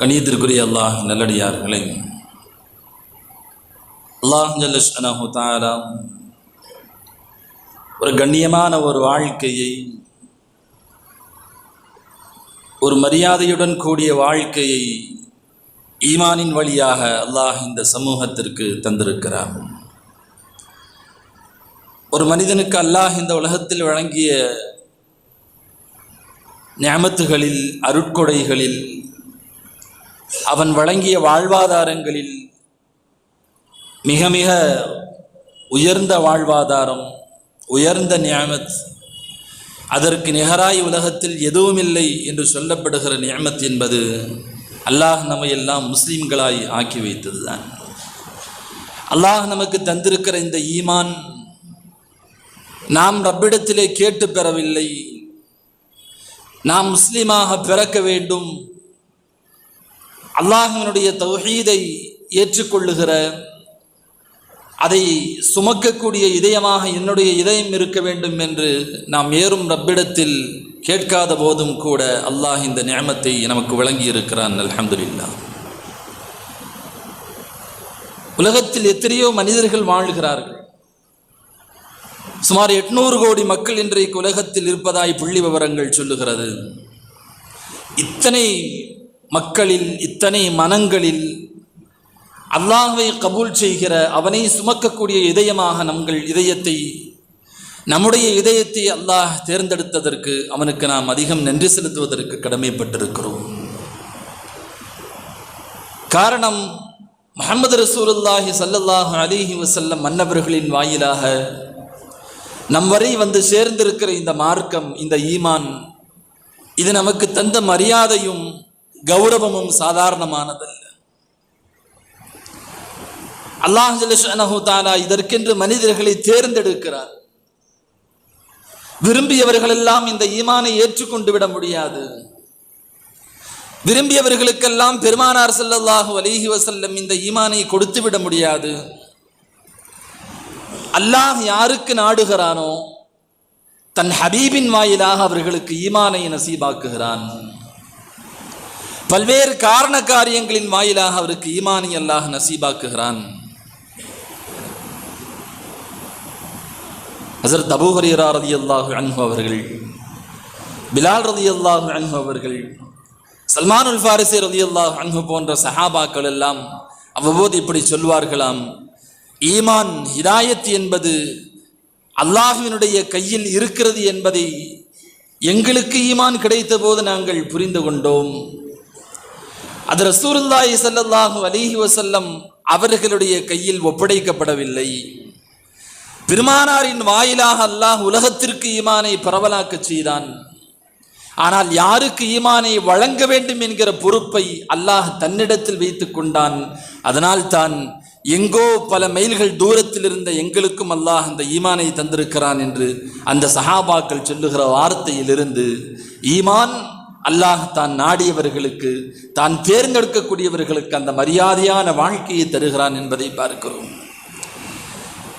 கணியத்திற்குரிய அல்லாஹ் நல்லடியார்களே. அல்லாஹ் ஜல்லு தாலா ஒரு கண்ணியமான ஒரு வாழ்க்கையை ஒரு மரியாதையுடன் கூடிய வாழ்க்கையை ஈமானின் வழியாக அல்லாஹ் இந்த சமூகத்திற்கு தந்திருக்கிறார். ஒரு மனிதனுக்கு அல்லாஹ் இந்த உலகத்தில் வழங்கிய ஞாமத்துகளில் அருட்கொடைகளில் அவன் வழங்கிய வாழ்வாதாரங்களில் மிக மிக உயர்ந்த வாழ்வாதாரம் உயர்ந்த நியமத் அதற்கு நிகராய் உலகத்தில் எதுவுமில்லை என்று சொல்லப்படுகிற நியமத் என்பது அல்லாஹ் நம்மை எல்லாம் முஸ்லீம்களாய் ஆக்கி வைத்ததுதான். அல்லாஹ் நமக்கு தந்திருக்கிற இந்த ஈமான் நாம் ரப்பிடத்திலே கேட்டு பெறவில்லை. நாம் முஸ்லீமாக பிறக்க வேண்டும். அல்லாஹனுடைய தௌஹீதை ஏற்றுக்கொள்ளுகிற அதை சுமக்கக்கூடிய இதயமாக என்னுடைய இதயம் இருக்க வேண்டும் என்று நாம் ஏறும் ரப்பிடத்தில் கேட்காத போதும் கூட அல்லாஹ் இந்த நியமத்தை நமக்கு வழங்கி இருக்கிறான் அல்ஹம்துலில்லா உலகத்தில் எத்தனையோ மனிதர்கள் வாழ்கிறார்கள். சுமார் எட்நூறு கோடி மக்கள் இன்றைக்கு உலகத்தில் இருப்பதாய் புள்ளி விவரங்கள் சொல்லுகிறது. இத்தனை மக்களில் இத்தனை மனங்களில் அல்லாஹை கபூல் செய்கிற அவனை சுமக்கக்கூடிய இதயமாக நங்கள் இதயத்தை நம்முடைய இதயத்தை அல்லாஹ் தேர்ந்தெடுத்ததற்கு அவனுக்கு நாம் அதிகம் நன்றி செலுத்துவதற்கு கடமைப்பட்டிருக்கிறோம். காரணம் முகமது ரசூலுல்லாஹி சல்லல்லாஹு அலிஹி வசல்லம் மன்னவர்களின் வாயிலாக நம் வரை வந்து சேர்ந்திருக்கிற இந்த மார்க்கம் இந்த ஈமான் இது நமக்கு தந்த மரியாதையும் கௌரவமும் சாதாரணமானதல்ல அல்லாஹ் தாலா இதற்கென்று மனிதர்களை தேர்ந்தெடுக்கிறார் விரும்பியவர்களெல்லாம் இந்த ஈமானை ஏற்றுக்கொண்டு விட முடியாது விரும்பியவர்களுக்கெல்லாம் பெருமானார் செல்லல்லாஹு அலிஹி வசல்லம் இந்த ஈமானை கொடுத்து விட முடியாது அல்லாஹ் யாருக்கு நாடுகிறானோ தன் ஹபீபின் வாயிலாக அவர்களுக்கு ஈமானை நசீபாக்குகிறான் பல்வேறு காரண காரியங்களின் வாயிலாக அவருக்கு ஈமானி அல்லாஹ் நசீபாக்குகிறான். ஹசரத் அபூ ரதி அல்லாஹு அன்ஹு அவர்கள் பிலால் ரதி அல்லாஹு அன்ஹு அவர்கள் உல் ஃபாரிசி ரதி அல்லாஹு அன்ஹு போன்ற சஹாபாக்கள் எல்லாம் அவ்வப்போது இப்படி சொல்வார்களாம். ஈமான் ஹிதாயத் என்பது அல்லாஹுவினுடைய கையில் இருக்கிறது என்பதை எங்களுக்கு ஈமான் கிடைத்த போது நாங்கள் புரிந்து கொண்டோம். அது ரசூருல்லாஹி சல்லாஹு அலிஹி வசல்லம் அவர்களுடைய கையில் ஒப்படைக்கப்படவில்லை. பெருமானாரின் வாயிலாக அல்லாஹ் உலகத்திற்கு ஈமானை பரவலாக்க செய்தான். ஆனால் யாருக்கு ஈமானை வழங்க வேண்டும் என்கிற பொறுப்பை அல்லாஹ் தன்னிடத்தில் வைத்து கொண்டான். அதனால் தான் எங்கோ பல மைல்கள் தூரத்தில் இருந்த எங்களுக்கும் அல்லாஹ் அந்த ஈமானை தந்திருக்கிறான் என்று அந்த சஹாபாக்கள் சொல்லுகிற வார்த்தையிலிருந்து ஈமான் அல்லாஹ் தான் நாடியவர்களுக்கு தான் தேர்ந்தெடுக்கக்கூடியவர்களுக்கு அந்த மரியாதையான வாழ்க்கையை தருகிறான் என்பதை பார்க்கிறோம்.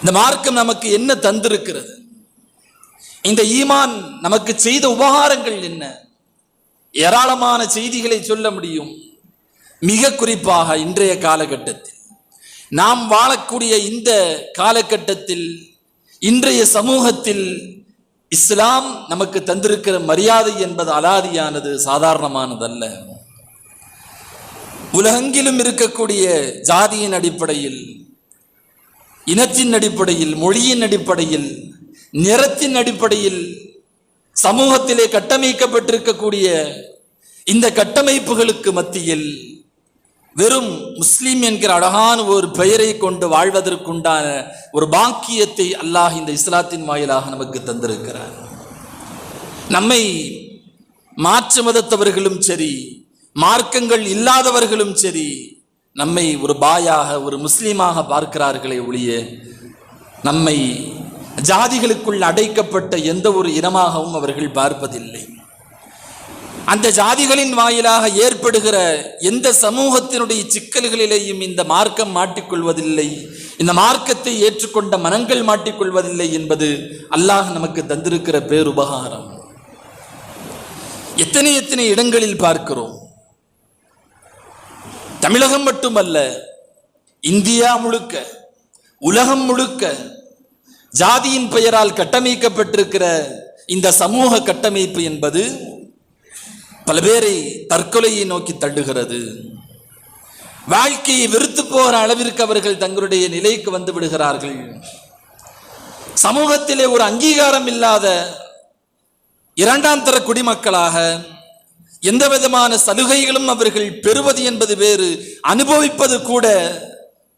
இந்த மார்க்கம் நமக்கு என்ன தந்திருக்கிறது? இந்த ஈமான் நமக்கு செய்த உபகாரங்கள் என்ன? ஏராளமான செய்திகளை சொல்ல முடியும். மிக குறிப்பாக இன்றைய காலகட்டத்தில் நாம் வாழக்கூடிய இந்த காலகட்டத்தில் இன்றைய சமூகத்தில் இஸ்லாம் நமக்கு தந்திருக்கிற மரியாதை என்பது அலாதியானது சாதாரணமானதல்ல. உலகெங்கிலும் இருக்கக்கூடிய ஜாதியின் அடிப்படையில் இனத்தின் அடிப்படையில் மொழியின் அடிப்படையில் நிறத்தின் அடிப்படையில் சமூகத்திலே கட்டமைக்கப்பட்டிருக்கக்கூடிய இந்த கட்டமைப்புகளுக்கு மத்தியில் வெறும் முஸ்லீம் என்கிற அழகான ஒரு பெயரை கொண்டு வாழ்வதற்குண்டான ஒரு பாக்கியத்தை அல்லாஹ் இந்த இஸ்லாத்தின் வாயிலாக நமக்கு தந்திருக்கிறார். நம்மை மாற்று மதத்தவர்களும் சரி மார்க்கங்கள் இல்லாதவர்களும் சரி நம்மை ஒரு பாயாக ஒரு முஸ்லீமாக பார்க்கிறார்களே ஒழிய நம்மை ஜாதிகளுக்குள் அடைக்கப்பட்ட எந்த ஒரு இனமாகவும் அவர்கள் பார்ப்பதில்லை. அந்த ஜாதிகளின் வாயிலாக ஏற்படுகிற எந்த சமூகத்தினுடைய சிக்கல்களிலேயும் இந்த மார்க்கம் மாட்டிக்கொள்வதில்லை. இந்த மார்க்கத்தை ஏற்றுக்கொண்ட மனங்கள் மாட்டிக்கொள்வதில்லை என்பது அல்லாஹ் நமக்கு தந்திருக்கிற பேருபகாரம். எத்தனை எத்தனை இடங்களில் பார்க்கிறோம். தமிழகம் மட்டுமல்ல இந்தியா முழுக்க உலகம் முழுக்க ஜாதியின் பெயரால் கட்டமைக்கப்பட்டிருக்கிற இந்த சமூக கட்டமைப்பு என்பது பல பேரை தற்கொலையை நோக்கி தள்ளுகிறது. வாழ்க்கையை வெறுத்து போகிற அளவிற்கு அவர்கள் தங்களுடைய நிலைக்கு வந்து விடுகிறார்கள். சமூகத்திலே ஒரு அங்கீகாரம் இல்லாத இரண்டாம் தர குடிமக்களாக எந்த விதமான சலுகைகளும் அவர்கள் பெறுவது என்பது வேறு அனுபவிப்பது கூட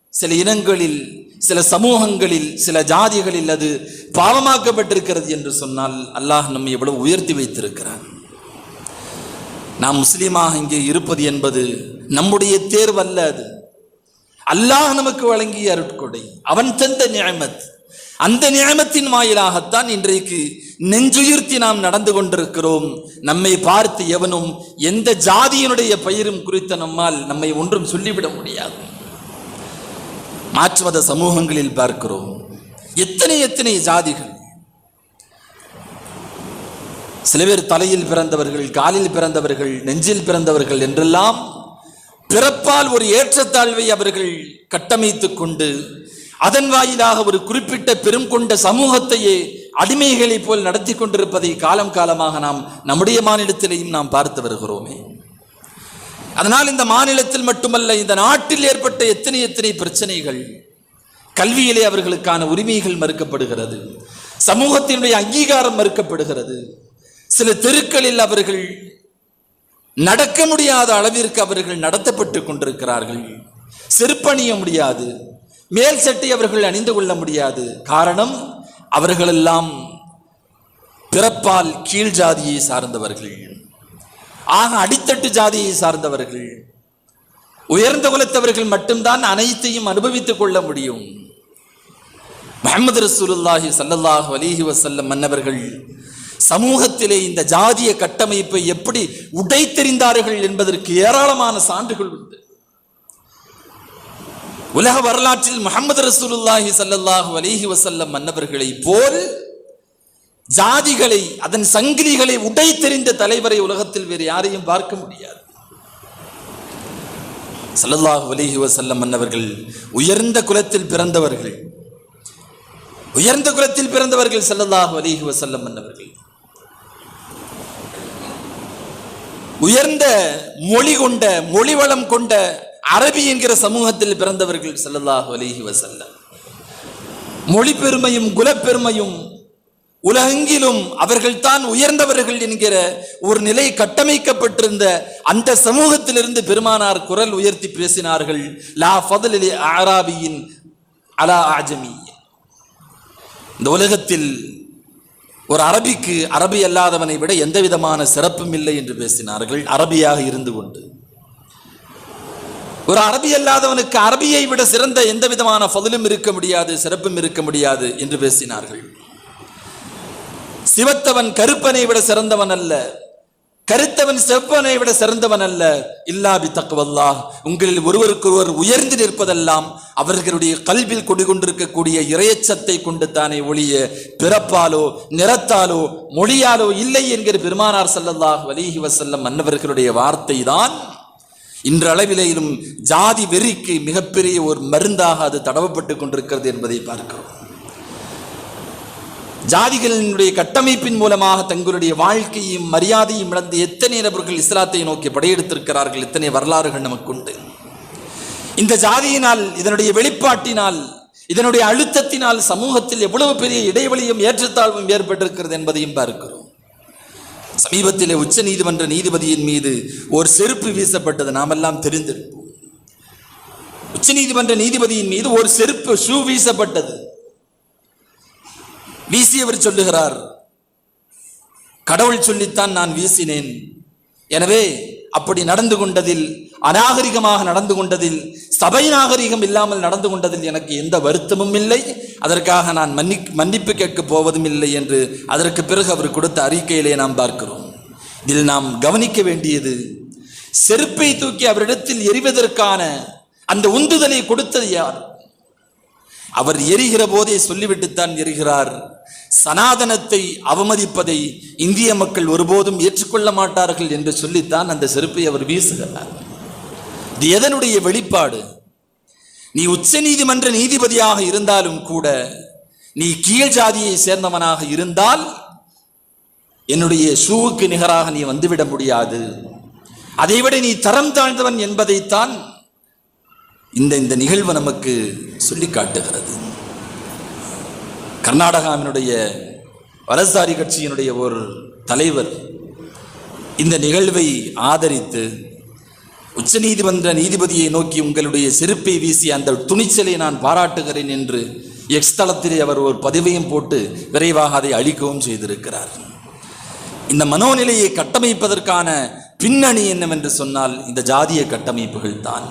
சில இனங்களில் சில சமூகங்களில் சில ஜாதிகளில் அது பாவமாக்கப்பட்டிருக்கிறது என்று சொன்னால் அல்லாஹ் நம்மை எவ்வளவு உயர்த்தி வைத்திருக்கிறான். நாம் முஸ்லீமாக இங்கே இருப்பது என்பது நம்முடைய தேர்வல்ல அது. அல்லாஹ் நமக்கு வழங்கிய அருட்கொடை. அவன் தந்த நியமத். அந்த நியமத்தின் வாயிலாகத்தான் இன்றைக்கு நெஞ்சுயிர்த்தி நாம் நடந்து கொண்டிருக்கிறோம். நம்மை பார்த்து எவனும் எந்த ஜாதியினுடைய பெயரும் குறித்த நம்மால் நம்மை ஒன்றும் சொல்லிவிட முடியாது. மாற்று மத சமூகங்களில் பார்க்கிறோம். எத்தனை எத்தனை ஜாதிகள் சில பேர் தலையில் பிறந்தவர்கள் காலில் பிறந்தவர்கள் நெஞ்சில் பிறந்தவர்கள் என்றெல்லாம் பிறப்பால் ஒரு ஏற்றத்தாழ்வை அவர்கள் கட்டமைத்துக் கொண்டு அதன் வாயிலாக ஒரு குறிப்பிட்ட பெரும் கொண்ட சமூகத்தையே அடிமைகளைப் போல் நடத்தி கொண்டிருப்பதை காலம் காலமாக நாம் நம்முடைய மாநிலத்திலேயும் நாம் பார்த்து வருகிறோமே. அதனால் இந்த மாநிலத்தில் மட்டுமல்ல இந்த நாட்டில் ஏற்பட்ட எத்தனை எத்தனை பிரச்சனைகள் கல்வியிலே அவர்களுக்கான உரிமைகள் மறுக்கப்படுகிறது சமூகத்தினுடைய அங்கீகாரம் மறுக்கப்படுகிறது சில தெருக்களில் அவர்கள் நடக்க முடியாத அளவிற்கு அவர்கள் நடத்தப்பட்டு கொண்டிருக்கிறார்கள். செருப்பணிய முடியாது. மேல் சட்டை அவர்கள் அணிந்து கொள்ள முடியாது. காரணம் அவர்களெல்லாம் பிறப்பால் கீழ் ஜாதியை சார்ந்தவர்கள். ஆக அடித்தட்டு ஜாதியை சார்ந்தவர்கள். உயர்ந்த குலத்தவர்கள் மட்டும்தான் அனைத்தையும் அனுபவித்துக் கொள்ள முடியும். முகமது ரசூலுல்லாஹி ஸல்லல்லாஹு அலிஹி வசல்லம் மன்னவர்கள் சமூகத்திலே இந்த ஜாதிய கட்டமைப்பை எப்படி உடைத்தெறிந்தார்கள் என்பதற்கு ஏராளமான சான்றுகள் உண்டு. உலக வரலாற்றில் முகமது ரசூலுல்லாஹி சல்லாஹு அலிஹி வசல்லம் மன்னவர்களை போல் ஜாதிகளை அதன் சங்கிலிகளை உடைத்தெறிந்த தலைவரை உலகத்தில் வேறு யாரையும் பார்க்க முடியாது. ஸல்லல்லாஹு அலிஹி வசல்லம் மன்னவர்கள் உயர்ந்த குலத்தில் பிறந்தவர்கள். உயர்ந்த குலத்தில் பிறந்தவர்கள் ஸல்லல்லாஹு அலிஹி வசல்லம் மன்னவர்கள். உயர்ந்த மொழி கொண்ட மொழி வளம் கொண்ட அரபி என்கிற சமூகத்தில் பிறந்தவர்கள் செல்லல்லாஹு அலிஹி வஸல்லம். மொழி பெருமையும் குலப்பெருமையும் உலகெங்கிலும் அவர்கள்தான் உயர்ந்தவர்கள் என்கிற ஒரு நிலை கட்டமைக்கப்பட்டிருந்த அந்த சமூகத்திலிருந்து பெருமானார் குரல் உயர்த்தி பேசினார்கள் லா ஃபதலில் ஆராபியின் அலா ஆஜமி இந்த உலகத்தில் ஒரு அரபிக்கு அரபி அல்லாதவனை விட எந்த விதமான சிறப்பும் இல்லை என்று பேசினார்கள். அரபியாக இருந்து கொண்டு. ஒரு அரபி அல்லாதவனுக்கு அரபியை விட சிறந்த எந்த விதமான பதிலும் இருக்க முடியாது சிறப்பும் இருக்க முடியாது என்று பேசினார்கள். சிவத்தவன் கருப்பனை விட சிறந்தவன் அல்ல. கருத்தவன் செவ்வனை விட சிறந்தவன் அல்ல. இல்லாபி தக்குவல்லா உங்களில் ஒருவருக்கொருவர் உயர்ந்து நிற்பதெல்லாம் அவர்களுடைய கல்வியில் கொண்டிருக்கக்கூடிய இறையச்சத்தை கொண்டு தானே ஒழிய பிறப்பாலோ நிறத்தாலோ மொழியாலோ இல்லை என்கிற பெருமானார் செல்லல்லாஹ் வலிஹி வசல்லம் மன்னவர்களுடைய வார்த்தை தான் இன்றளவிலேயும் ஜாதி வெறிக்கு மிகப்பெரிய ஒரு மருந்தாக அது தடவப்பட்டு கொண்டிருக்கிறது என்பதை பார்க்கிறோம். ஜாதிகளினுடைய கட்டமைப்பின் மூலமாக தங்களுடைய வாழ்க்கையும் மரியாதையும் இழந்து எத்தனை நபர்கள் இஸ்லாத்தை நோக்கி படையெடுத்திருக்கிறார்கள் எத்தனை வரலாறுகள் நமக்கு உண்டு இந்த ஜாதியினால் இதனுடைய வெளிப்பாட்டினால் இதனுடைய அழுத்தத்தினால் சமூகத்தில் எவ்வளவு பெரிய இடைவெளியும் ஏற்றத்தாழ்வும் ஏற்பட்டிருக்கிறது என்பதையும் பார்க்கிறோம். சமீபத்திலே உச்ச நீதிமன்ற நீதிபதியின் மீது ஒரு செருப்பு வீசப்பட்டது நாமெல்லாம் தெரிந்திருப்போம். உச்ச நீதிமன்ற நீதிபதியின் மீது ஒரு செருப்பு ஷூ வீசப்பட்டது. வீசியவர் சொல்லுகிறார். கடவுள் சொல்லித்தான் நான் வீசினேன். எனவே அப்படி நடந்து கொண்டதில் அநாகரிகமாக நடந்து கொண்டதில் சபை நாகரிகம் இல்லாமல் நடந்து கொண்டதில் எனக்கு எந்த வருத்தமும் இல்லை. அதற்காக நான் மன்னி மன்னிப்பு கேட்கப் போவதும் இல்லை என்று அதற்கு பிறகு அவர் கொடுத்த அறிக்கையிலே நாம் பார்க்கிறோம். இதில் நாம் கவனிக்க வேண்டியது செருப்பை தூக்கி அவரிடத்தில் எரிவதற்கான அந்த உந்துதலை கொடுத்தது யார்? அவர் எரிகிற போதே சொல்லிவிட்டுத்தான் எரிகிறார். சனாதனத்தை அவமதிப்பதை இந்திய மக்கள் ஒருபோதும் ஏற்றுக்கொள்ள மாட்டார்கள் என்று சொல்லித்தான் அந்த செருப்பை அவர் வீசுகிறார். இது எதனுடைய வெளிப்பாடு? நீ உச்ச நீதிமன்ற நீதிபதியாக இருந்தாலும் கூட நீ கீழ் ஜாதியை சேர்ந்தவனாக இருந்தால் என்னுடைய ஷூவுக்கு நிகராக நீ வந்துவிட முடியாது. அதைவிட நீ தரம் தாழ்ந்தவன் என்பதைத்தான் இந்த இந்த நிகழ்வு நமக்கு சொல்லி காட்டுகிறது. கர்நாடகாவினுடைய வலதுசாரி கட்சியினுடைய ஒரு தலைவர் இந்த நிகழ்வை ஆதரித்து உச்சநீதிமன்ற நீதிபதியை நோக்கி உங்களுடைய செருப்பை வீசி அந்த துணிச்சலை நான் பாராட்டுகிறேன் என்று எக்ஸ் தளத்திலே அவர் ஒரு பதிவையும் போட்டு விரைவாக அதை அழிக்கவும் செய்திருக்கிறார். இந்த மனோநிலையை கட்டமைப்பதற்கான பின்னணி என்னவென்று சொன்னால் இந்த ஜாதிய கட்டமைப்புகள் தான்.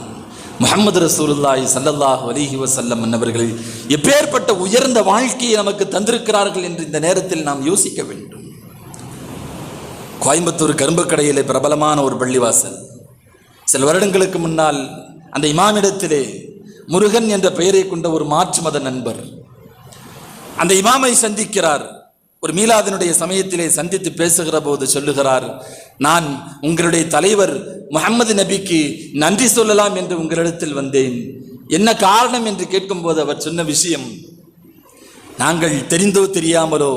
முகமது ரசூலுல்லாஹி சல்லல்லாஹ் அலிஹி வசல்லம் அவர்கள் எப்பேற்பட்ட உயர்ந்த வாழ்க்கையை நமக்கு தந்திருக்கிறார்கள் என்று இந்த நேரத்தில் நாம் யோசிக்க வேண்டும். கோயம்புத்தூர் கரும்பு கடையிலே பிரபலமான ஒரு பள்ளிவாசல். சில வருடங்களுக்கு முன்னால் அந்த இமாமிடத்திலே முருகன் என்ற பெயரை கொண்ட ஒரு மாற்று மத நண்பர் அந்த இமாமை சந்திக்கிறார். ஒரு மீலாதனுடைய சமயத்திலே சந்தித்து பேசுகிற போது சொல்லுகிறார் நான் உங்களுடைய தலைவர் முகமது நபிக்கு நன்றி சொல்லலாம் என்று உங்களிடத்தில் வந்தேன். என்ன காரணம் என்று கேட்கும்போது அவர் சொன்ன விஷயம் நாங்கள் தெரிந்தோ தெரியாமலோ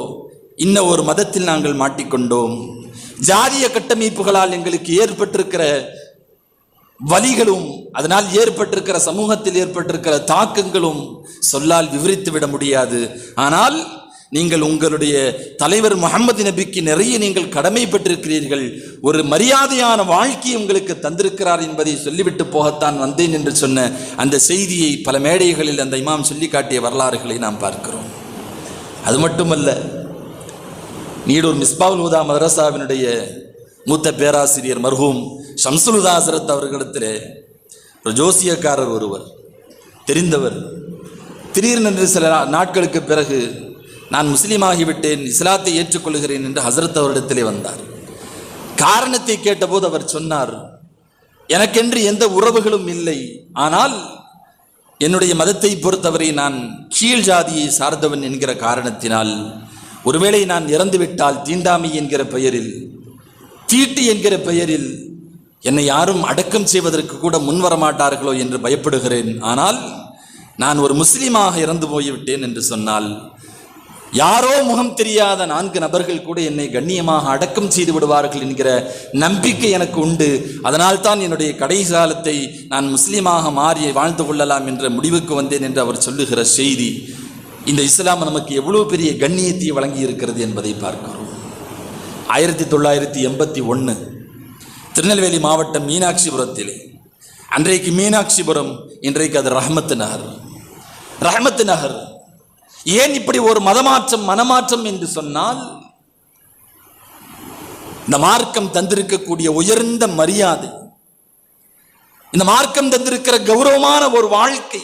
இன்ன ஒரு மதத்தில் நாங்கள் மாட்டிக்கொண்டோம். ஜாதிய கட்டமைப்புகளால் எங்களுக்கு ஏற்பட்டிருக்கிற வலிகளும் அதனால் ஏற்பட்டிருக்கிற சமூகத்தில் ஏற்பட்டிருக்கிற தாக்கங்களும் சொல்லால் விவரித்து விட முடியாது. ஆனால் நீங்கள் உங்களுடைய தலைவர் முகமது நபிக்கு நிறைய நீங்கள் கடமைப்பட்டிருக்கிறீர்கள் ஒரு மரியாதையான வாழ்க்கையை உங்களுக்கு தந்திருக்கிறார் என்பதை சொல்லிவிட்டு போகத்தான் வந்தேன் என்று சொன்ன அந்த செய்தியை பல மேடைகளில் அந்த இமாம் சொல்லி காட்டிய வரலாறுகளை நாம் பார்க்கிறோம். அது மட்டுமல்ல நீடூர் மிஸ்பாவுல் உதா மதரசாவினுடைய மூத்த பேராசிரியர் மர்ஹூம் ஷம்சுலுதா ஹசரத் அவர்களிடத்திலே ஒரு ஜோசியக்காரர் ஒருவர் தெரிந்தவர். திடீரென்று சில நாட்களுக்கு பிறகு நான் முஸ்லீமாகிவிட்டேன் இஸ்லாத்தை ஏற்றுக்கொள்கிறேன் என்று ஹசரத் அவரிடத்திலே வந்தார். காரணத்தை கேட்டபோது அவர் சொன்னார் எனக்கென்று எந்த உறவுகளும் இல்லை. ஆனால் என்னுடைய மதத்தை பொறுத்தவரை நான் கீழ் ஜாதியை சார்ந்தவன் என்கிற காரணத்தினால் ஒருவேளை நான் இறந்துவிட்டால் தீண்டாமை என்கிற பெயரில் தீட்டு என்கிற பெயரில் என்னை யாரும் அடக்கம் செய்வதற்கு கூட முன்வர மாட்டார்களோ என்று பயப்படுகிறேன். ஆனால் நான் ஒரு முஸ்லீமாக இறந்து போய்விட்டேன் என்று சொன்னால் யாரோ முகம் தெரியாத நான்கு நபர்கள் கூட என்னை கண்ணியமாக அடக்கம் செய்து விடுவார்கள் என்கிற நம்பிக்கை எனக்கு உண்டு. அதனால் தான் என்னுடைய கடைசி காலத்தை நான் முஸ்லீமாக மாறி வாழ்ந்து கொள்ளலாம் என்ற முடிவுக்கு வந்தேன் என்று அவர் சொல்லுகிற செய்தி. இந்த இஸ்லாம் நமக்கு எவ்வளவு பெரிய கண்ணியத்தை வழங்கி இருக்கிறது என்பதை பார்க்கிறோம். ஆயிரத்தி தொள்ளாயிரத்தி எண்பத்தி ஒன்று திருநெல்வேலி மாவட்டம் மீனாட்சிபுரத்திலே. அன்றைக்கு மீனாட்சிபுரம் இன்றைக்கு அது ரஹமத்து நகர். ரஹமத்து நகர் ஏன் இப்படி ஒரு மதமாற்றம் மனமாற்றம் என்று சொன்னால் இந்த மார்க்கம் தந்திருக்கக்கூடிய உயர்ந்த மரியாதை இந்த மார்க்கம் தந்திருக்கிற கௌரவமான ஒரு வாழ்க்கை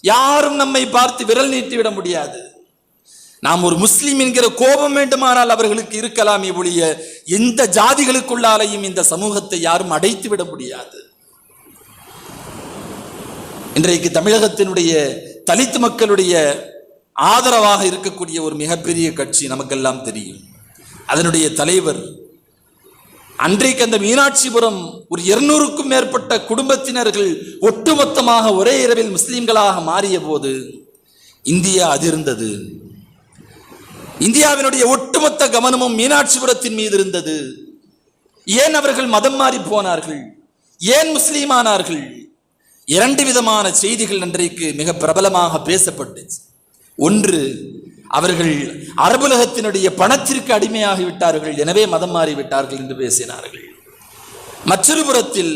யாரும் நம்மை பார்த்து விரல் நீட்டிவிட முடியாது. நாம் ஒரு முஸ்லீம் என்கிற கோபம் வேண்டுமானால் அவர்களுக்கு இருக்கலாம் ஒழிய எந்த ஜாதிகளுக்குள்ளாலையும் இந்த சமூகத்தை யாரும் அடைத்து விட முடியாது. இன்றைக்கு தமிழகத்தினுடைய தலித்து மக்களுடைய ஆதரவாக இருக்கக்கூடிய ஒரு மிகப்பெரிய கட்சி நமக்கெல்லாம் தெரியும். அதனுடைய தலைவர் அன்றைக்கு அந்த மீனாட்சிபுரம் ஒரு இருநூறுக்கும் மேற்பட்ட குடும்பத்தினர்கள் ஒட்டுமொத்தமாக ஒரே இரவில் முஸ்லீம்களாக மாறிய போது இந்தியா அதிர்ந்தது. இந்தியாவினுடைய ஒட்டுமொத்த கவனமும் மீனாட்சிபுரத்தின் மீது இருந்தது. ஏன் அவர்கள் மதம் மாறி போனார்கள்? ஏன் முஸ்லீமானார்கள் இரண்டு விதமான செய்திகள் அன்றைக்கு மிக பிரபலமாக பேசப்பட்டுச்சு. ஒன்று அவர்கள் அரபுலகத்தினுடைய பணத்திற்கு அடிமையாகி விட்டார்கள் எனவே மதம் மாறிவிட்டார்கள் என்று பேசினார்கள். மற்றொரு புறத்தில்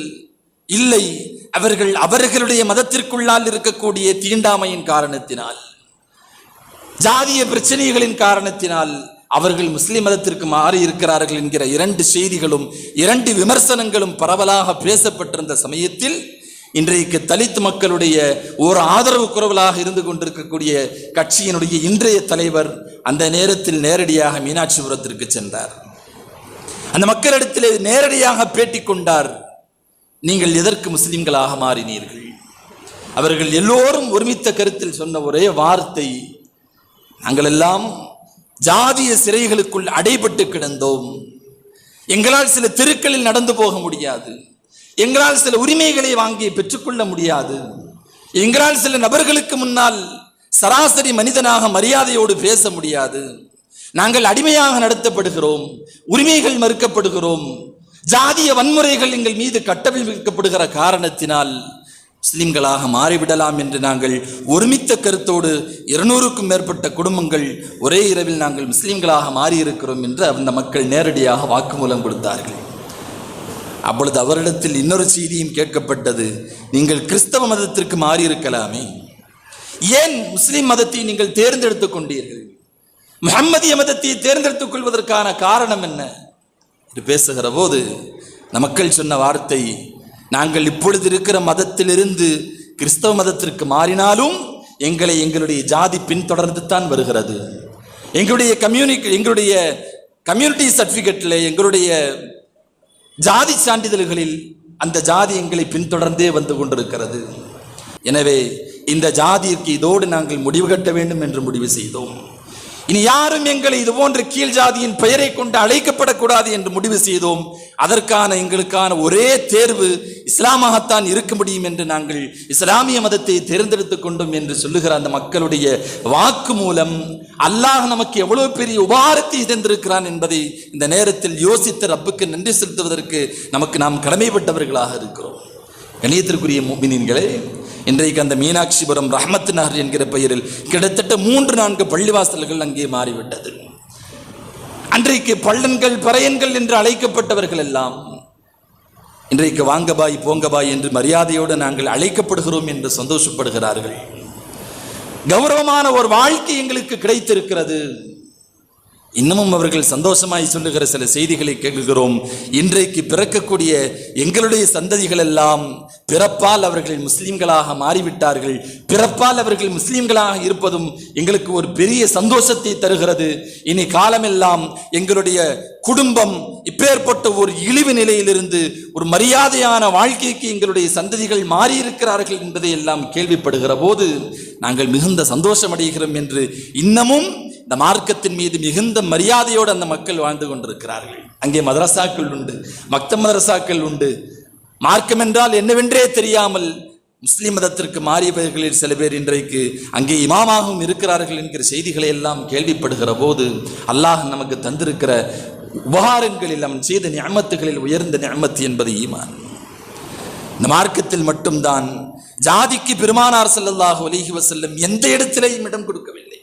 இல்லை அவர்கள் அவர்களுடைய மதத்திற்குள்ளால் இருக்கக்கூடிய தீண்டாமையின் காரணத்தினால் ஜாதிய பிரச்சனைகளின் காரணத்தினால் அவர்கள் முஸ்லிம் மதத்திற்கு மாறி இருக்கிறார்கள் என்கிற இரண்டு செய்திகளும் இரண்டு விமர்சனங்களும் பரவலாக பேசப்பட்டிருந்த சமயத்தில் இன்றைக்கு தலித் மக்களுடைய ஒரு ஆதரவு குரவலாக இருந்து கொண்டிருக்கக்கூடிய கட்சியினுடைய இன்றைய தலைவர் அந்த நேரத்தில் நேரடியாக மீனாட்சிபுரத்திற்கு சென்றார். அந்த மக்களிடத்திலே நேரடியாக பேட்டி கொண்டார். நீங்கள் எதற்கு முஸ்லிம்களாக மாறினீர்கள்? அவர்கள் எல்லோரும் ஒருமித்த கருத்தில் சொன்ன ஒரே வார்த்தை நாங்கள் எல்லாம் ஜாதிய சிறைகளுக்குள் அடைபட்டு கிடந்தோம். எங்களால் சில தெருக்களில் நடந்து போக முடியாது. எங்களால் சில உரிமைகளை வாங்கி பெற்றுக்கொள்ள முடியாது. எங்களால் சில நபர்களுக்கு முன்னால் சராசரி மனிதனாக மரியாதையோடு பேச முடியாது. நாங்கள் அடிமையாக நடத்தப்படுகிறோம் உரிமைகள் மறுக்கப்படுகிறோம் ஜாதிய வன்முறைகள் எங்கள் மீது கட்டமைக்கப்படுகிற காரணத்தினால் முஸ்லிம்களாக மாறிவிடலாம் என்று நாங்கள் ஒருமித்த கருத்தோடு இருநூறுக்கும் மேற்பட்ட குடும்பங்கள் ஒரே இரவில் நாங்கள் முஸ்லிம்களாக மாறியிருக்கிறோம் என்று அந்த மக்கள் நேரடியாக வாக்குமூலம் கொடுத்தார்கள். அப்பொழுது அவரிடத்தில் இன்னொரு செய்தியும் கேட்கப்பட்டது. நீங்கள் கிறிஸ்தவ மதத்திற்கு மாறியிருக்கலாமே. ஏன் முஸ்லிம் மதத்தை நீங்கள் தேர்ந்தெடுத்துக் கொண்டீர்கள்? முஹம்மதிய மதத்தை தேர்ந்தெடுத்துக் கொள்வதற்கான காரணம் என்ன? என்று பேசுகிற போது நமக்கள் மக்கள் சொன்ன வார்த்தை நாங்கள் இப்பொழுது இருக்கிற மதத்திலிருந்து கிறிஸ்தவ மதத்திற்கு மாறினாலும் எங்களை எங்களுடைய ஜாதி பின்தொடர்ந்து தான் வருகிறது. எங்களுடைய கம்யூனி எங்களுடைய கம்யூனிட்டி சர்டிஃபிகேட்டில் எங்களுடைய ஜாதி சான்றிதழ்களில் அந்த ஜாதி எங்களை பின்தொடர்ந்தே வந்து கொண்டிருக்கிறது. எனவே இந்த ஜாதிக்கு இதோடு நாங்கள் முடிவு கட்ட வேண்டும் என்று முடிவு செய்தோம். இனி யாரும் எங்களை இது போன்ற கீழ் ஜாதியின் பெயரை கொண்டு அழைக்கப்படக்கூடாது என்று முடிவு செய்தோம். அதற்கான எங்களுக்கான ஒரே தேர்வு இஸ்லாமாகத்தான் இருக்க முடியும் என்று நாங்கள் இஸ்லாமிய மதத்தை தேர்ந்தெடுத்துக் கொண்டோம் என்று சொல்லுகிற அந்த மக்களுடைய வாக்கு மூலம் அல்லாஹ் நமக்கு எவ்வளவு பெரிய உபாரத்தை தந்திருக்கிறான் என்பதை இந்த நேரத்தில் யோசித்த ரப்புக்கு நன்றி செலுத்துவதற்கு நமக்கு நாம் கடமைப்பட்டவர்களாக இருக்கிறோம். கணியத்திற்குரிய மூமினீன்களே இன்றைக்கு அந்த மீனாட்சிபுரம் ரஹமத் நகர் என்கிற பெயரில் கிட்டத்தட்ட மூன்று நான்கு பள்ளிவாசல்கள் அங்கே மாறிவிட்டது. அன்றைக்கு பள்ளன்கள் பறையன்கள் என்று அழைக்கப்பட்டவர்கள் எல்லாம் இன்றைக்கு வாங்கபாய் போங்கபாய் என்று மரியாதையோடு நாங்கள் அழைக்கப்படுகிறோம் என்று சந்தோஷப்படுகிறார்கள். கௌரவமான ஒரு வாழ்க்கை எங்களுக்கு கிடைத்திருக்கிறது. இன்னமும் அவர்கள் சந்தோஷமாய் சொல்லுகிற சில செய்திகளை கேட்கிறோம். இன்றைக்கு பிறக்கக்கூடிய எங்களுடைய சந்ததிகள் எல்லாம் பிறப்பால் அவர்கள் முஸ்லீம்களாக மாறிவிட்டார்கள். பிறப்பால் அவர்கள் முஸ்லீம்களாக இருப்பதும் எங்களுக்கு ஒரு பெரிய சந்தோஷத்தை தருகிறது. இனி காலமெல்லாம் எங்களுடைய குடும்பம் இப்பேற்பட்ட ஒரு இழிவு நிலையிலிருந்து ஒரு மரியாதையான வாழ்க்கைக்கு எங்களுடைய சந்ததிகள் மாறியிருக்கிறார்கள் என்பதை எல்லாம் கேள்விப்படுகிற போது நாங்கள் மிகுந்த சந்தோஷம் அடைகிறோம் என்று இன்னமும் இந்த மார்க்கத்தின் மீது மிகுந்த மரியாதையோடு அந்த மக்கள் வாழ்ந்து கொண்டிருக்கிறார்கள். அங்கே மதரசாக்கள் உண்டு மக்த மதரசாக்கள் உண்டு. மார்க்கம் என்றால் என்னவென்றே தெரியாமல் முஸ்லிம் மதத்திற்கு மாறியவர்களில் சில பேர் இன்றைக்கு அங்கே இமாமாகவும் இருக்கிறார்கள் என்கிற செய்திகளை எல்லாம் கேள்விப்படுகிற போது அல்லாஹ் நமக்கு தந்திருக்கிற உபகாரங்களில் அவன் செய்த நியமத்துகளில் உயர்ந்த நியமத்து என்பது ஈமான். இந்த மார்க்கத்தில் மட்டும்தான் ஜாதிக்கு பெருமானார் ஸல்லல்லாஹு அலைஹி வசல்லம் எந்த இடத்திலையும் இடம் கொடுக்கவில்லை.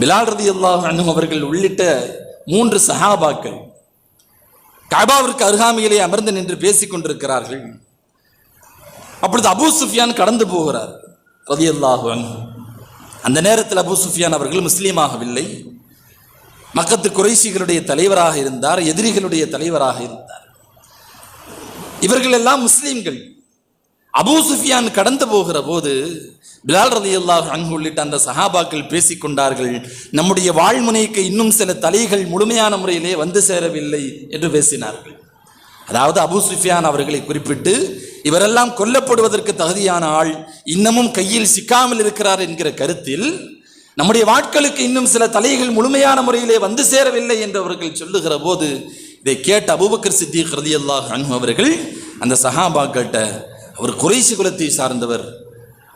பிலால் ரதி அல்லாஹ் அன்னும் அவர்கள் உள்ளிட்ட மூன்று சஹாபாக்கள் கபாவிற்கு அருகாமையிலே அமர்ந்து நின்று பேசிக் கொண்டிருக்கிறார்கள். அப்பொழுது அபு சுஃபியான் கடந்து போகிறார் ரதி அல்லாஹு அந்த நேரத்தில் அபு சுஃபியான் அவர்கள் முஸ்லீமாகவில்லை. மக்கத்து குறைசிகளுடைய தலைவராக இருந்தார் எதிரிகளுடைய தலைவராக இருந்தார். இவர்கள் எல்லாம் முஸ்லீம்கள். அபூ சுஃபியான் கடந்து போகிற போது பிலால் ரதி அல்லாஹ் அங்கு உள்ளிட்ட அந்த சஹாபாக்கள் பேசிக் கொண்டார்கள் நம்முடைய வாழ்முனைக்கு இன்னும் சில தலைகள் முழுமையான முறையிலே வந்து சேரவில்லை என்று பேசினார்கள். அதாவது அபு சுஃபியான் அவர்களை குறிப்பிட்டு இவரெல்லாம் கொல்லப்படுவதற்கு தகுதியான ஆள் இன்னமும் கையில் சிக்காமல் இருக்கிறார் என்கிற கருத்தில் நம்முடைய வாட்களுக்கு இன்னும் சில தலைகள் முழுமையான முறையிலே வந்து சேரவில்லை என்று அவர்கள் சொல்லுகிற போது இதை கேட்ட அபூபக்கர் சித்திக் ரதியல்லாஹ் அன்ஹு அவர்கள் அந்த சஹாபாக்கிட்ட அவர் குறைசி குலத்தை சார்ந்தவர்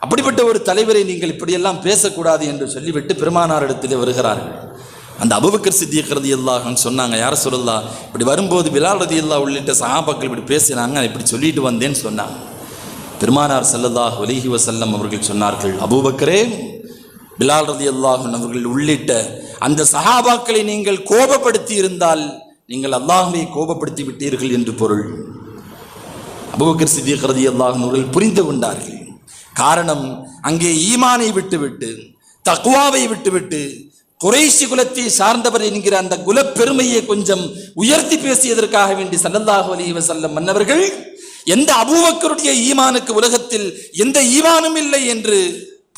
அப்படிப்பட்ட ஒரு தலைவரை நீங்கள் இப்படியெல்லாம் பேசக்கூடாது என்று சொல்லிவிட்டு பெருமானாரிடத்திலே வருகிறார்கள். அந்த அபுபக்கர் சித்தியக்கிறது ரதியல்லாஹ் சொன்னாங்க யார் சொல்லலா இப்படி வரும்போது பிலால் ரதியல்லா உள்ளிட்ட சஹாபாக்கள் இப்படி பேசினாங்க நான் இப்படி சொல்லிட்டு வந்தேன்னு சொன்னாங்க. பெருமானார் செல்லல்லாஹ் ஒலிஹி வசல்லம் அவர்கள் சொன்னார்கள் அபூபக்கரே பிலால் அல்லாஹன் அவர்கள் உள்ளிட்ட அந்த சஹாபாக்களை நீங்கள் கோபப்படுத்தி இருந்தால் நீங்கள் அல்லாஹுவை கோபப்படுத்தி விட்டீர்கள் என்று பொருள். அபுபக்கர் சித்திக் ரதியல்லாஹு அல்லாஹர்கள் புரிந்து கொண்டார்கள். காரணம் அங்கே ஈமானை விட்டுவிட்டு தக்குவாவை விட்டுவிட்டு குறைசி குலத்தை சார்ந்தவர் என்கிற அந்த குலப்பெருமையை கொஞ்சம் உயர்த்தி பேசியதற்காக வேண்டி சல்லல்லாஹு அலி வஸல்லம் மன்னவர்கள் எந்த அபூபக்கருடைய ஈமானுக்கு உலகத்தில் எந்த ஈமானும் இல்லை என்று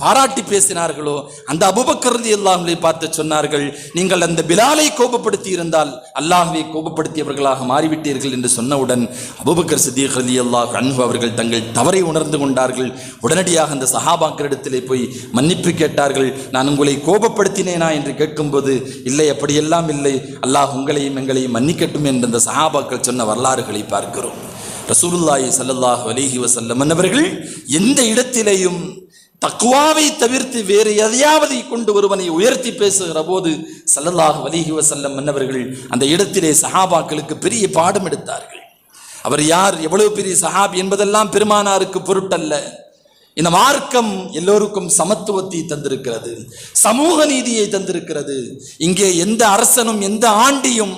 பாராட்டி பேசினார்களோ அந்த அபுபக்கர் அல்லாஹ்வை பார்த்து சொன்னார்கள் நீங்கள் அந்த பிலாலை கோபப்படுத்தி இருந்தால் அல்லாஹுவை கோபப்படுத்தியவர்களாக மாறிவிட்டீர்கள் என்று சொன்னவுடன் அபுபக்கர் சித்திக் ரதி அல்லாஹ் அன்பு அவர்கள் தங்கள் தவறை உணர்ந்து கொண்டார்கள். உடனடியாக அந்த சஹாபாக்கரிடத்திலே போய் மன்னிப்பு கேட்டார்கள் நான் உங்களை கோபப்படுத்தினேனா? என்று கேட்கும்போது இல்லை அப்படியெல்லாம் இல்லை. அல்லாஹ் உங்களையும் எங்களையும் மன்னிக்கட்டும் என்று அந்த சஹாபாக்கள் சொன்ன வரலாறுகளை பார்க்கிறோம். ரசூலுல்லாஹி சல்லாஹ் அலிஹி வசல்லம் அவர்கள் எந்த இடத்திலேயும் தக்குவாவை தவிர்த்து வேறு எதையாவது கொண்டு ஒருவனை உயர்த்தி பேசுகிற போது சல்லல்லாஹ் வலிஹி வசல்லம் மன்னவர்கள் அந்த இடத்திலே சஹாபாக்களுக்கு பெரிய பாடம் எடுத்தார்கள். அவர் யார்? எவ்வளவு பெரிய சஹாப் என்பதெல்லாம் பெருமானாருக்கு பொருட்டல்ல. இந்த மார்க்கம் எல்லோருக்கும் சமத்துவத்தை தந்திருக்கிறது சமூக நீதியை தந்திருக்கிறது. இங்கே எந்த அரசனும் எந்த ஆண்டியும்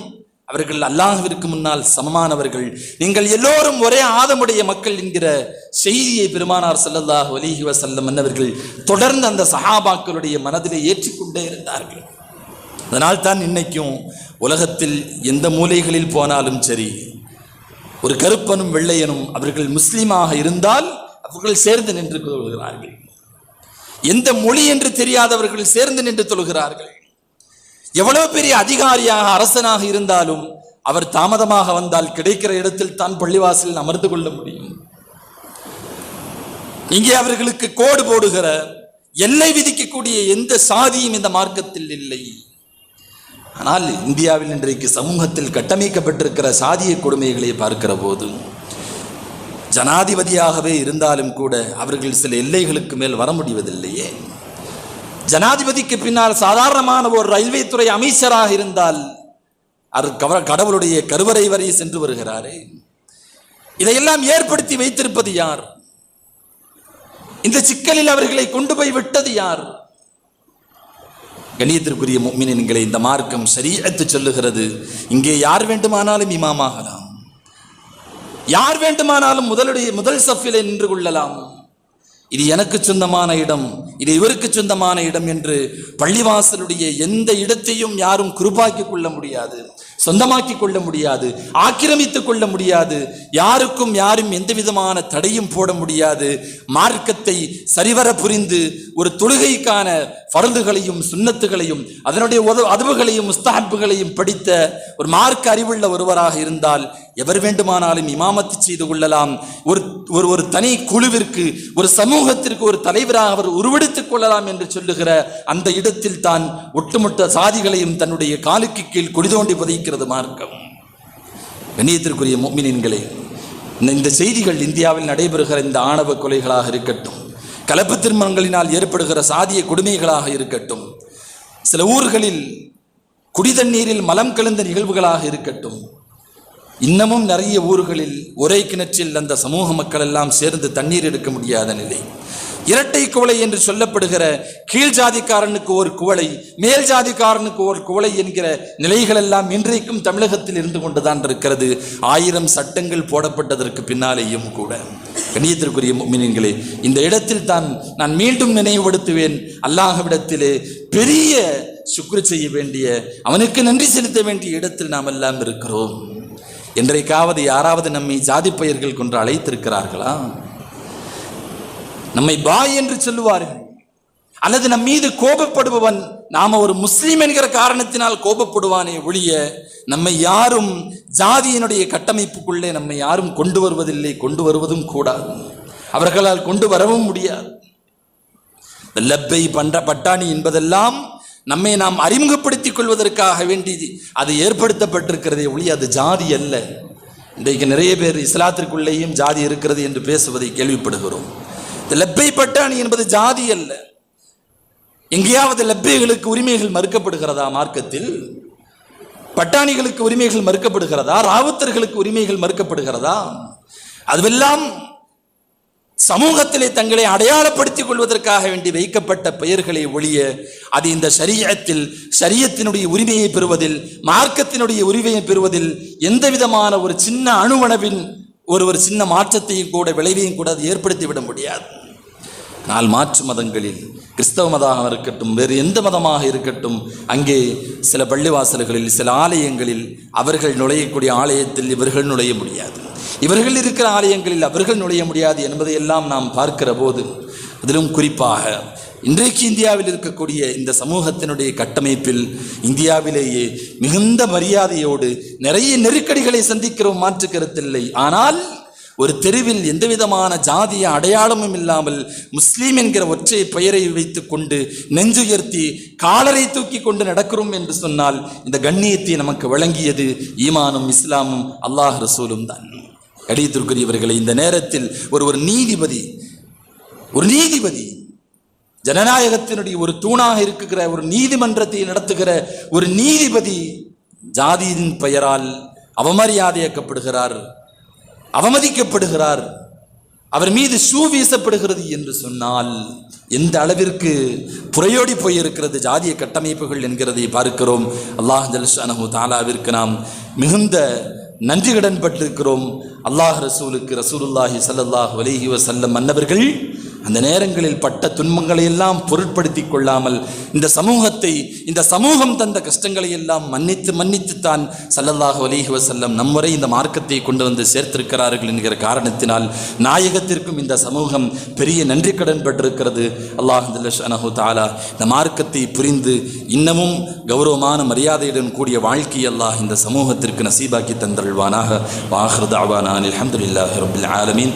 அவர்கள் அல்லாஹிற்கு முன்னால் சமமானவர்கள். நீங்கள் எல்லோரும் ஒரே ஆதமுடைய மக்கள் என்கிற செய்தியை பெருமானார் செல்லல்லாஹ் அலைஹி வசல்லம் மன்னவர்கள் தொடர்ந்து அந்த சஹாபாக்களுடைய மனதிலே ஏற்றிக்கொண்டே இருந்தார்கள். அதனால் தான் இன்னைக்கும் உலகத்தில் எந்த மூலைகளில் போனாலும் சரி ஒரு கருப்பனும் வெள்ளையனும் அவர்கள் முஸ்லீமாக இருந்தால் அவர்கள் சேர்ந்து நின்று கொள்கிறார்கள். எந்த மொழி என்று தெரியாதவர்கள் சேர்ந்து நின்று தொழுகிறார்கள். எவ்வளவு பெரிய அதிகாரியாக அரசனாக இருந்தாலும் அவர் தாமதமாக வந்தால் கிடைக்கிற இடத்தில் தான் பள்ளிவாசலில் அமர்ந்து கொள்ள முடியும். இங்கே அவர்களுக்கு கோடு போடுகிற எல்லை விதிக்கக்கூடிய எந்த சாதியும் இந்த மார்க்கத்தில் இல்லை. ஆனால் இந்தியாவில் இன்றைக்கு சமூகத்தில் கட்டமைக்கப்பட்டிருக்கிற சாதிய கொடுமைகளை பார்க்கிற போது ஜனாதிபதியாகவே இருந்தாலும் கூட அவர்கள் சில எல்லைகளுக்கு மேல் வர முடிவதில்லையே. ஜனாதிபதிக்கு பின்னால் சாதாரணமான ஒரு ரயில்வே துறை அமைச்சராக இருந்தால் அவர் கவ- கடவுளுடைய கருவறை வரை சென்று வருகிறாரே. இதையெல்லாம் ஏற்படுத்தி வைத்திருப்பது யார்? இந்த சிக்கலில் அவர்களை கொண்டு போய் விட்டது யார்? கணியத்திற்குரிய முக்மினின்களை இந்த மார்க்கம் சரியத்து சொல்லுகிறது. இங்கே யார் வேண்டுமானாலும் இமாமாகலாம். யார் வேண்டுமானாலும் முதலுடைய முதல் சஃபிலே நின்று கொள்ளலாம். இது எனக்கு சொந்தமான இடம் இது இவருக்கு சொந்தமான இடம் என்று பள்ளிவாசலுடைய எந்த இடத்தையும் யாரும் குருபாக்கி கொள்ள முடியாது சொந்தமாக்கி கொள்ள முடியாது ஆக்கிரமித்துக் கொள்ள முடியாது யாருக்கும் யாரும் எந்த விதமான தடையும் போட முடியாது. மார்க்கத்தை சரிவர புரிந்து ஒரு தொழுகைக்கான பருந்துகளையும் சுண்ணத்துகளையும் அதனுடைய உத அதுவுகளையும் முஸ்தாப்புகளையும் படித்த ஒரு மார்க்க அறிவுள்ள ஒருவராக இருந்தால் எவர் வேண்டுமானாலும் இமாமத்து செய்து கொள்ளலாம். ஒரு ஒரு ஒரு தனி குழுவிற்கு ஒரு சமூகத்திற்கு ஒரு தலைவராக அவர் உருவெடுத்துக் கொள்ளலாம் என்று சொல்லுகிற அந்த இடத்தில் தான் ஒட்டுமொத்த சாதிகளையும் தன்னுடைய காலுக்கு கீழ் குடிதோண்டி புதைக்கிறது மார்க்கம். கண்ணியத்திற்குரிய மோமினின்களே இந்த செய்திகள் இந்தியாவில் நடைபெறுகிற இந்த ஆணவ கொலைகளாக இருக்கட்டும் கலப்பு திருமணங்களினால் ஏற்படுகிற சாதிய கொடுமைகளாக இருக்கட்டும் சில ஊர்களில் குடிதண்ணீரில் மலம் கலந்த நிகழ்வுகளாக இருக்கட்டும் இன்னமும் நிறைய ஊர்களில் ஒரே கிணற்றில் அந்த சமூக மக்கள் எல்லாம் சேர்ந்து தண்ணீர் எடுக்க முடியாத நிலை. இரட்டை குவளை என்று சொல்லப்படுகிற கீழ் ஜாதிக்காரனுக்கு ஒரு குவளை மேல் ஜாதிக்காரனுக்கு ஒரு குவளை என்கிற நிலைகள் எல்லாம் இன்றைக்கும் தமிழகத்தில் இருந்து கொண்டுதான் இருக்கிறது. ஆயிரம் சட்டங்கள் போடப்பட்டதற்கு பின்னாலேயும் கூட. கணியத்திற்குரிய மீனின்களே இந்த இடத்தில் தான் நான் மீண்டும் நினைவுபடுத்துவேன். அல்லாஹவிடத்திலே பெரிய சுக்ரு செய்ய வேண்டிய அவனுக்கு நன்றி செலுத்த வேண்டிய இடத்தில் நாம் எல்லாம் இருக்கிறோம். என்றைக்காவது யாராவது நம்மை ஜாதி பெயர்கள் கொண்டு அழைத்திருக்கிறார்களா? நம்மை பாய் என்று சொல்லுவார்கள் அல்லது நம் மீது கோபப்படுபவன் நாம ஒரு முஸ்லீம் என்கிற காரணத்தினால் கோபப்படுவானே ஒழிய நம்மை யாரும் ஜாதியினுடைய கட்டமைப்புக்குள்ளே நம்மை யாரும் கொண்டு வருவதில்லை கொண்டு வருவதும் கூடாது. அவர்களால் கொண்டு வரவும் முடியாது. லப்பை பண்ட பட்டாணி என்பதெல்லாம் நம்மை நாம் அறிமுகப்படுத்திக் கொள்வதற்காக வேண்டி அது ஏற்படுத்தப்பட்டிருக்கிறதே ஒளி அது ஜாதி அல்ல. இன்றைக்கு நிறைய பேர் இஸ்லாத்திற்குள்ளேயும் ஜாதி இருக்கிறது என்று பேசுவதை கேள்விப்படுகிறோம். இந்த பட்டாணி என்பது ஜாதி அல்ல. எங்கேயாவது லெப்பைகளுக்கு உரிமைகள் மறுக்கப்படுகிறதா மார்க்கத்தில்? பட்டாணிகளுக்கு உரிமைகள் மறுக்கப்படுகிறதா? ராவுத்தர்களுக்கு உரிமைகள் மறுக்கப்படுகிறதா? அதுவெல்லாம் சமூகத்திலே தங்களை அடையாளப்படுத்திக் கொள்வதற்காக வேண்டி வைக்கப்பட்ட பெயர்களை ஒழிய அது இந்த சரியத்தில் சரியத்தினுடைய உரிமையை பெறுவதில் மார்க்கத்தினுடைய உரிமையை பெறுவதில் எந்த விதமான ஒரு சின்ன அணுவனவின் ஒரு ஒரு சின்ன மாற்றத்தையும் கூட விளைவையும் கூட அது ஏற்படுத்திவிட முடியாது. ஆனால் மாற்று மதங்களில் கிறிஸ்தவ மதமாக இருக்கட்டும் வேறு எந்த மதமாக இருக்கட்டும் அங்கே சில பள்ளிவாசல்களில் சில ஆலயங்களில் அவர்கள் நுழையக்கூடிய ஆலயத்தில் இவர்கள் நுழைய முடியாது. இவர்கள் இருக்கிற ஆலயங்களில் அவர்கள் நுழைய முடியாது என்பதையெல்லாம் நாம் பார்க்கிற போது அதிலும் குறிப்பாக இன்றைக்கு இந்தியாவில் இருக்கக்கூடிய இந்த சமூகத்தினுடைய கட்டமைப்பில் இந்தியாவிலேயே மிகுந்த மரியாதையோடு நிறைய நெருக்கடிகளை சந்திக்கிறோம் மாற்று கருத்தில்லை ஆனால் ஒரு தெருவில் எந்தவிதமான ஜாதிய அடையாளமும் இல்லாமல் முஸ்லீம் என்கிற ஒற்றை பெயரை வைத்துக் கொண்டு நெஞ்சுயர்த்தி காலரை தூக்கி கொண்டு நடக்கிறோம் என்று சொன்னால் இந்த கண்ணியத்தை நமக்கு வழங்கியது ஈமானும் இஸ்லாமும் அல்லாஹ் ரசூலும் தான். கடியத்திற்குரியவர்களை இந்த நேரத்தில் ஒரு ஒரு நீதிபதி ஒரு நீதிபதி ஜனநாயகத்தினுடைய ஒரு தூணாக இருக்குகிற ஒரு நீதிமன்றத்தை நடத்துகிற ஒரு நீதிபதி ஜாதியின் பெயரால் அவமரியாதையாக்கப்படுகிறார் அவமதிக்கப்படுகிறார் அவர் மீது ஷூ வீசப்படுகிறது என்று சொன்னால் எந்த அளவிற்கு புறையோடி போயிருக்கிறது ஜாதிய கட்டமைப்புகள் என்கிறதை பார்க்கிறோம். அல்லாஹ் ஜல்ஷானஹு தாலாவிற்கு நாம் மிகுந்த நன்றி கடன் பட்டிருக்கிறோம் அல்லாஹ் ரசூலுக்கு ரசூலுல்லாஹி சல்லாஹ் வலிஹி வசல்லம் மன்னவர்கள் அந்த நேரங்களில் பட்ட துன்பங்களை எல்லாம் பொருட்படுத்தி கொள்ளாமல் இந்த சமூகத்தை இந்த சமூகம் தந்த கஷ்டங்களை எல்லாம் மன்னித்து மன்னித்து தான் சல்லல்லாஹு அலைஹி வஸல்லம் நம்முறை இந்த மார்க்கத்தை கொண்டு வந்து சேர்த்திருக்கிறார்கள் என்கிற காரணத்தினால் நாயகத்திற்கும் இந்த சமூகம் பெரிய நன்றி கடன் பட்டிருக்கிறது அல்லாஹ் அனஹு தாலா இந்த மார்க்கத்தை புரிந்து இன்னமும் கௌரவமான மரியாதையுடன் கூடிய வாழ்க்கை அல்லாஹ் இந்த சமூகத்திற்கு நசீபாக்கி தந்தருள்வானாக. வாஹ்ரத் அவானான் அலமதுல்லாஹி ரபில் ஆலமீன்.